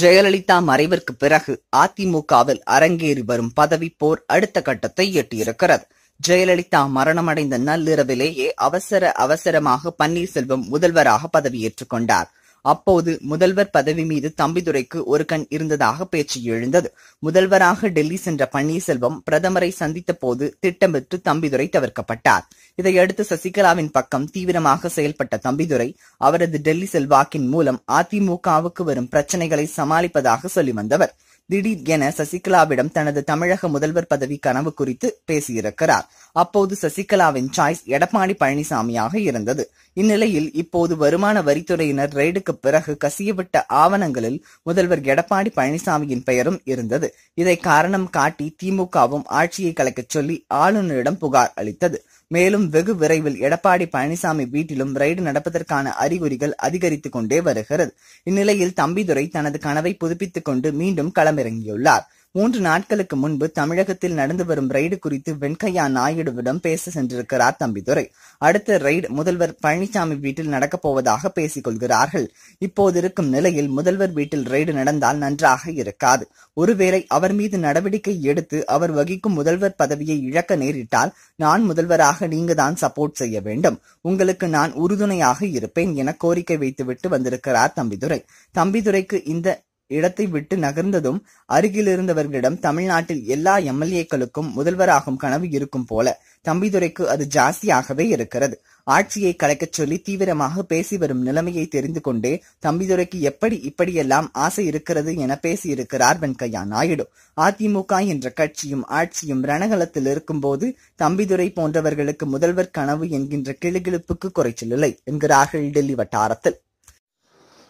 ஜெயலலிதா மறைவிற்கு பிறகு அதிமுகவில் அரங்கேறி வரும் பதவி போர் அடுத்த கட்டத்தை எட்டியிருக்கிறது. ஜெயலலிதா மரணமடைந்த நள்ளிரவிலேயே அவசர அவசரமாக பன்னீர்செல்வம் முதல்வராக பதவியேற்றுக் கொண்டார். அப்போது முதல்வர் பதவி மீது தம்பிதுரைக்கு ஒரு கண் இருந்ததாக பேச்சு எழுந்தது. முதல்வராக டெல்லி சென்ற பன்னீர்செல்வம் பிரதமரை சந்தித்த போது திட்டமிட்டு தம்பிதுரை தவிர்க்கப்பட்டார். இதையடுத்து சசிகலாவின் பக்கம் தீவிரமாக செயல்பட்ட தம்பிதுரை அவரது டெல்லி செல்வாக்கின் மூலம் அதிமுகவுக்கு வரும் பிரச்சனைகளை சமாளிப்பதாக சொல்லி வந்தவர். திடீர் என சசிகலாவிடம் தனது தமிழக முதல்வர் பதவி கனவு குறித்து பேசியிருக்கிறார். அப்போது சசிகலாவின் சாய்ஸ் எடப்பாடி பழனிசாமியாக இருந்தது. இந்நிலையில் இப்போது வருமான வரித்துறையினர் ரெய்டுக்கு பிறகு கசியவிட்ட ஆவணங்களில் முதல்வர் எடப்பாடி பழனிசாமியின் பெயரும் இருந்தது. இதை காரணம் காட்டி திமுகவும் ஆட்சியை கலைக்கச் சொல்லி ஆளுநரிடம் புகார் அளித்தது. மேலும் வெகு விரைவில் எடப்பாடி பழனிசாமி வீட்டிலும் ரெய்டு நடப்பதற்கான அறிகுறிகள் அதிகரித்துக் கொண்டே வருகிறது. இந்நிலையில் தம்பிதுரை தனது கனவை புதுப்பித்துக் கொண்டு மீண்டும் களமிறங்கியுள்ளார் மூன்று நாட்களுக்கு முன்பு தமிழகத்தில் நடந்து வரும் ரெய்டு குறித்து வெண்கையா நாயுடுவிடம் பேச சென்றிருக்கிறார் தம்பிதுரை. அடுத்த ரெய்டு முதல்வர் பழனிசாமி வீட்டில் நடக்கப் போவதாக பேசிக் கொள்கிறார்கள். இப்போது இருக்கும் நிலையில் முதல்வர் வீட்டில் ரெய்டு நடந்தால் நன்றாக இருக்காது. ஒருவேளை அவர் மீது நடவடிக்கை எடுத்து அவர் வகிக்கும் முதல்வர் பதவியை இழக்க நேரிட்டால் நான் முதல்வராக நீங்க தான் சப்போர்ட் செய்ய வேண்டும். உங்களுக்கு நான் உறுதுணையாக இருப்பேன் என கோரிக்கை வைத்துவிட்டு வந்திருக்கிறார் தம்பிதுரை. தம்பிதுரைக்கு இந்த இடத்தை விட்டு நகர்ந்ததும் அருகில் இருந்தவர்களிடம் தமிழ்நாட்டில் எல்லா எம்எல்ஏக்களுக்கும் முதல்வராகும் கனவு இருக்கும் போல தம்பிதுரைக்கு அது ஜாஸ்தியாகவே இருக்கிறது. ஆட்சியை கலைக்கச் சொல்லி தீவிரமாக பேசி வரும் நிலைமையை தெரிந்து கொண்டே தம்பிதுரைக்கு எப்படி இப்படியெல்லாம் ஆசை இருக்கிறது என பேசியிருக்கிறார் வெங்கையா நாயுடு. அதிமுக என்ற கட்சியும் ஆட்சியும் ரணகலத்தில் இருக்கும்போது தம்பிதுரை போன்றவர்களுக்கு முதல்வர் கனவு என்கின்ற கிளுகிழுப்புக்கு குறைச்சலில்லை என்கிறார்கள் டெல்லி வட்டாரத்தில்.